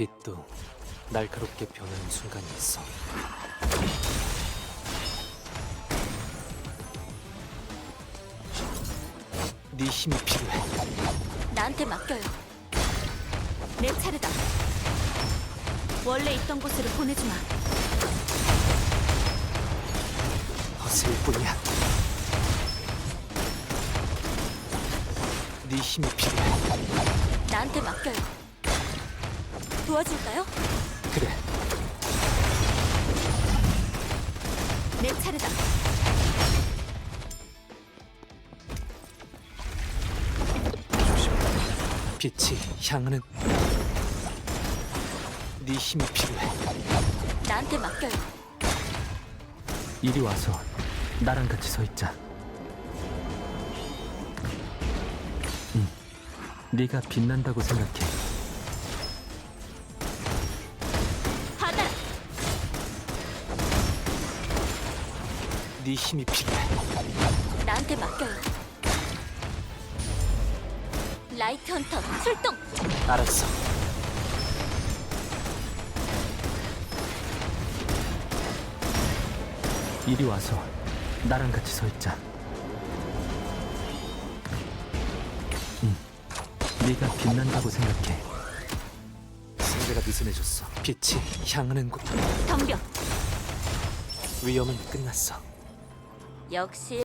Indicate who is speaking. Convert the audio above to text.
Speaker 1: 빛도 날카롭게 변하는 순간이 있어. 네 힘이 필요해.
Speaker 2: 나한테 맡겨요. 내 차례다. 원래 있던 곳으로 보내주마.
Speaker 1: 허슬 뿐이야. 네 힘이 필요해.
Speaker 2: 나한테 맡겨요. 도와줄까요?
Speaker 1: 그래,
Speaker 2: 내 차례다.
Speaker 1: 빛이 향하는 네 힘이 필요해.
Speaker 2: 나한테 맡겨요.
Speaker 1: 이리 와서 나랑 같이 서 있자. 응, 네가 빛난다고 생각해. 네 힘이 필요해.
Speaker 2: 나한테 맡겨요. 라이트 헌터 출동.
Speaker 1: 알았어. 이리 와서 나랑 같이 서 있자. 응, 네가 빛난다고 생각해. 상대가 느슨해졌어. 빛이 향하는 곳.
Speaker 2: 덤벼.
Speaker 1: 위험은 끝났어.
Speaker 2: 역시